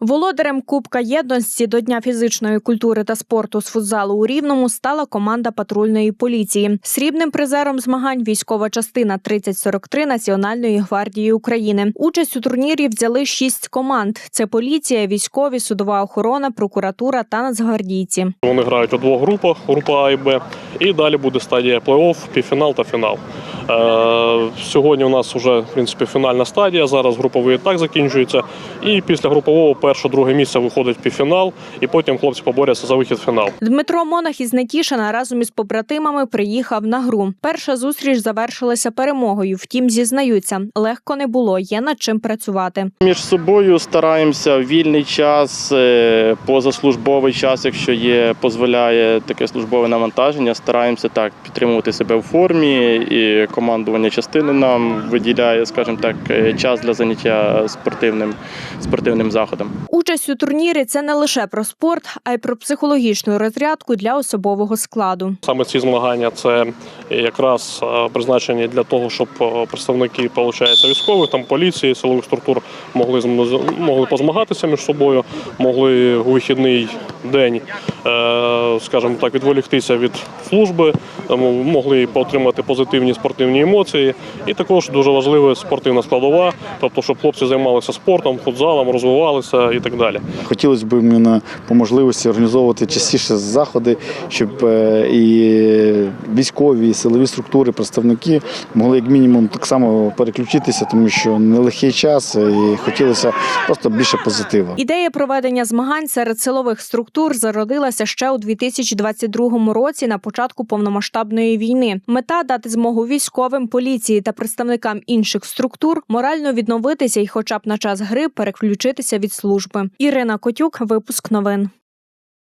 Володарем Кубка єдності до Дня фізичної культури та спорту з футзалу у Рівному стала команда патрульної поліції. Срібним призером змагань військова частина 3043 Національної гвардії України. Участь у турнірі взяли шість команд: це поліція, військові, судова охорона, прокуратура та нацгвардійці. Вони грають у двох групах, група А і Б. І далі буде стадія плей-офф, півфінал та фінал. Е, сьогодні у нас вже в принципі фінальна стадія. Зараз груповий етап закінчується. І після групового перше-друге місце виходить в півфінал, і потім хлопці поборються за вихід в фінал. Дмитро Монах із Нетішина разом із побратимами приїхав на гру. Перша зустріч завершилася перемогою. Втім, зізнаються, легко не було. Є над чим працювати. Між собою стараємося в вільний час, е, позаслужбовий час, якщо є, дозволяє таке службове навантаження. Стараємося так підтримувати себе в формі, і командування частини нам виділяє, скажімо так, е, час для заняття спортивним, спортивним заходом. Участь у турнірі це не лише про спорт, а й про психологічну розрядку для особового складу. Саме ці змагання це якраз е, призначені для того, щоб е, представники получається, військових, там поліції, силових структур могли могли позмагатися між собою, могли у вихідний день, е, скажімо так, відволіктися від служби, могли отримати позитивні спортивні емоції. І також дуже важлива спортивна складова, тобто, щоб хлопці займалися спортом, футзалом, розвивалися і так далі. Хотілося б по можливості організовувати частіше заходи, щоб і військові, силові структури, представники могли як мінімум так само переключитися, тому що нелегкий час і хотілося просто більше позитиву. Ідея проведення змагань серед силових структур зародилася ще у 2022 році на початку повномасштабної війни. Мета дати змогу військовим, поліції та представникам інших структур морально відновитися і, хоча б на час гри, переключитися від служби. Ірина Котюк, випуск новин.